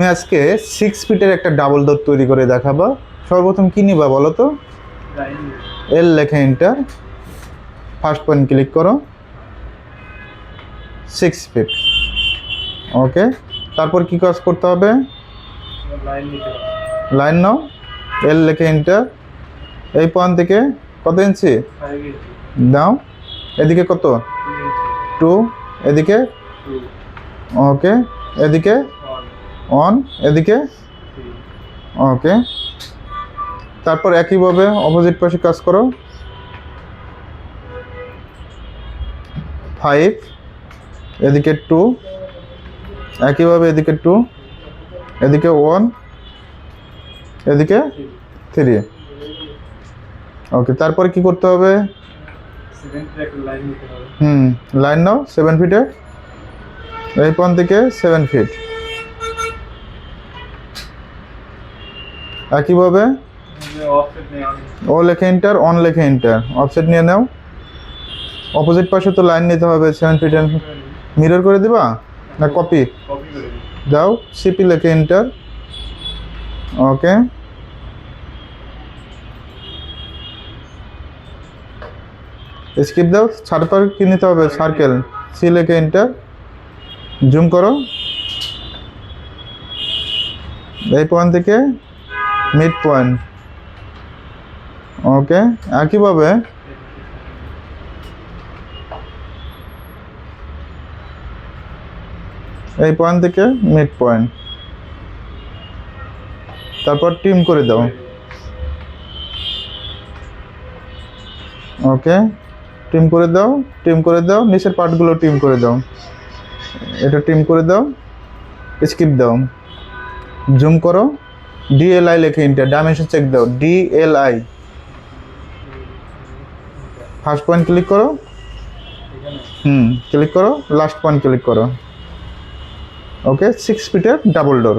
আমি আজকে সিক্স ফিটের একটা ডাবল ডোর তৈরি করে দেখাবো। সর্বপ্রথম কী নিবা বলো তো? এল লেখা এন্টার ফার্স্ট পয়েন্ট ক্লিক করো। সিক্স ফিট ওকে তারপর কি কাজ করতে হবে? লাইন নাও। এল লেখে এন্টার এই পয়েন্ট থেকে কত ইঞ্চি দাও এদিকে কত? টু এদিকে? ওকে এদিকে অন এদিকে? ওকে তারপর একইভাবে অপোজিট পাশে কাজ করো। ফাইভ এদিকে টু একইভাবে এদিকে টু এদিকে ওয়ান এদিকে থ্রি ওকে তারপরে কি করতে হবে? হুম লাইন নাও সেভেন ফিটে এই পয়েন্ট থেকে সেভেন ফিট একইভাবে? ও লেখে ইন্টার অন লেখে ইন্টার অফসেট নিয়ে নাও। অপোজিট পাশে তো লাইন নিতে হবে সেভেন ফিট মিরর করে দিবা? না কপি দাও সিপি লেখে ইন্টার ওকে স্কিপ দাও তারপর কি নিতে হবে? সার্কেল সি লেখে ইন্টার জুম করো। এই পয়েন্ট থেকে মিড পয়েন্ট ওকে একইভাবে এই পয়েন্ট থেকে মিড পয়েন্ট তারপর টিম করে দাও। ওকে টিম করে দাও টিম করে দাও, নিচের পার্টগুলো টিম করে দাও। এটা টিম করে দাও স্কিপ দাও। জুম করো। ডিএলআই লেখে ইন্টার ডাইমেনশন চেক দাও ডিএলআই ফার্স্ট পয়েন্ট ক্লিক করো। হুম ক্লিক করো লাস্ট পয়েন্ট ক্লিক করো। ওকে সিক্স ফিটের ডাবল ডোর